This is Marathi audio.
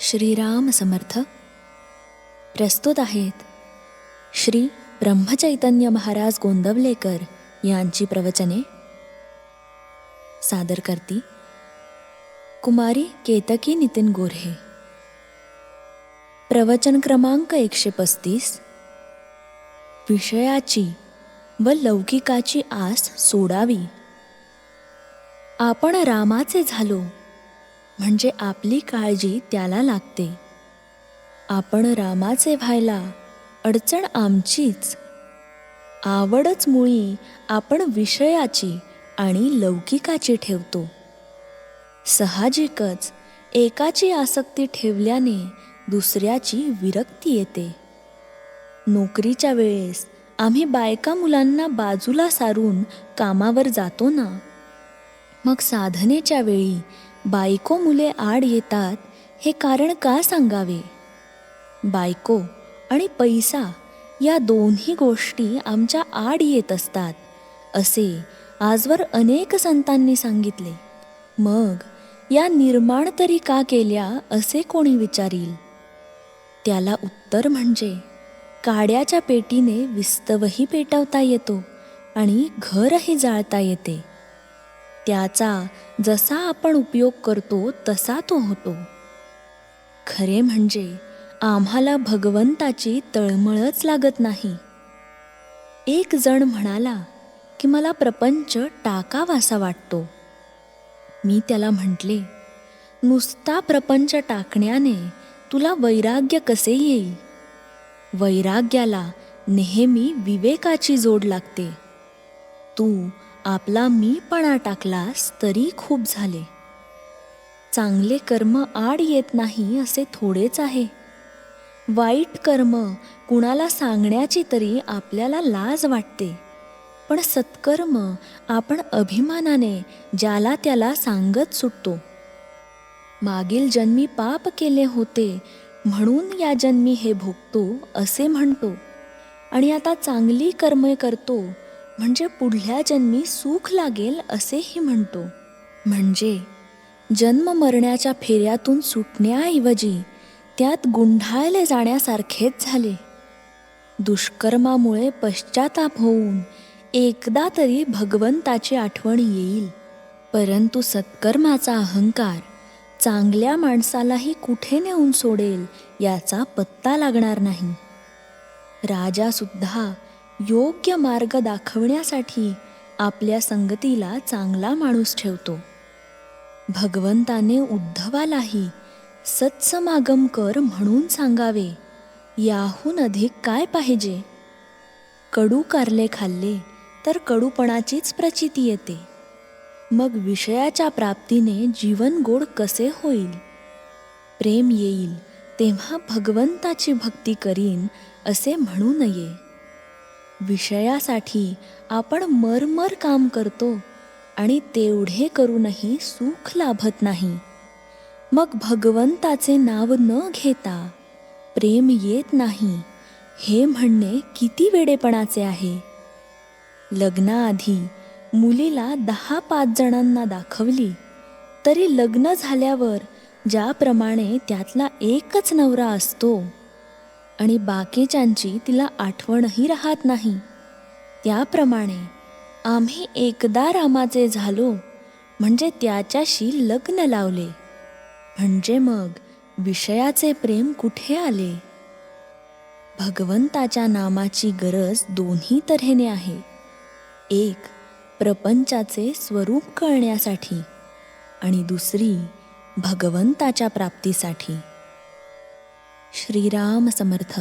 श्रीराम समर्थ. प्रस्तुत आहेत श्री ब्रह्मचैतन्य महाराज गोंदवलेकर यांची प्रवचने. सादर करती कुमारी केतकी नितीन गोऱ्हे. प्रवचन क्रमांक एकशे पस्तीस. विषयाची व लौकिकाची आस सोडावी. आपण रामाचे झालो. म्हणजे आपली काळजी त्याला लागते. आपण रामाचे व्हायला अडचण आमचीच. आवडच मुळी आपण विषयाची आणि लौकिकाची ठेवतो. साहजिकच एकाची आसक्ती ठेवल्याने दुसऱ्याची विरक्ती येते. नोकरीच्या वेळेस आम्ही बायका मुलांना बाजूला सारून कामावर जातो ना? मग साधनेच्या वेळी बायको मुले आड येतात हे कारण का सांगावे? बायको आणि पैसा या दोन्ही गोष्टी आमच्या आड येत असतात असे आजवर अनेक संतांनी सांगितले. मग या निर्माण तरी का केल्या असे कोणी विचारील? त्याला उत्तर म्हणजे काड्याच्या पेटीने विस्तवही पेटवता येतो आणि घरही जाळता येते. त्याचा जसा आपण उपयोग करतो तसा तो होतो. खरे म्हणजे आम्हाला भगवंताची तळमळच लागत नाही. एक जण म्हणाला की मला प्रपंच टाकावासा वाटतो. मी त्याला म्हटले नुसता प्रपंच टाकण्याने तुला वैराग्य कसे येईल? वैराग्याला नेहमी विवेकाची जोड लागते. तू आपला मीपणा टाकलास तरी खूप झाले. चांगले कर्म आड येत नाही असे थोडेच आहे. वाईट कर्म कुणाला सांगण्याची तरी आपल्याला लाज वाटते. पण सत्कर्म आपण अभिमानाने ज्याला त्याला सांगत सुटतो. मागील जन्मी पाप केले होते म्हणून या जन्मी हे भोगतो असे म्हणतो. आणि आता चांगली कर्मे करतो म्हणजे पुढल्या जन्मी सुख लागेल असेही म्हणतो. म्हणजे जन्म मरण्याच्या फेऱ्यातून सुटण्याऐवजी त्यात गुंढाळले जाण्यासारखेच झाले. दुष्कर्मामुळे पश्चाताप होऊन एकदा तरी भगवंताची आठवण येईल. परंतु सत्कर्माचा अहंकार चांगल्या माणसालाही कुठे नेऊन सोडेल याचा पत्ता लागणार नाही. राजासुद्धा योग्य मार्ग दाखवण्यासाठी आपल्या संगतीला चांगला माणूस ठेवतो. भगवंताने उद्धवालाही सत्समागम कर म्हणून सांगावे याहून अधिक काय पाहिजे? कडू कारले खाल्ले तर कडूपणाचीच प्रचिती येते. मग विषयाच्या प्राप्तीने जीवन गोड कसे होईल? प्रेम येईल तेव्हा भगवंताची भक्ती करीन असे म्हणू नये. विषयासाठी आपण मरमर काम करतो आणि तेवढे करूनही सुख लाभत नाही. मग भगवंताचे नाव न घेता प्रेम येत नाही हे म्हणणे किती वेडेपणाचे आहे. लग्नाआधी मुलीला दहा पाच जणांना दाखवली तरी लग्न झाल्यावर ज्याप्रमाणे त्यातला एकच नवरा असतो आणि बाकीच्यांची तिला आठवणही राहत नाही. त्याप्रमाणे आम्ही एकदा रामाचे झालो म्हणजे त्याच्याशी लग्न लावले. म्हणजे मग विषयाचे प्रेम कुठे आले? भगवंताच्या नामाची गरज दोन्ही तऱ्हेने आहे. एक प्रपंचाचे स्वरूप कळण्यासाठी आणि दुसरी भगवंताच्या प्राप्तीसाठी. श्रीराम समर्थ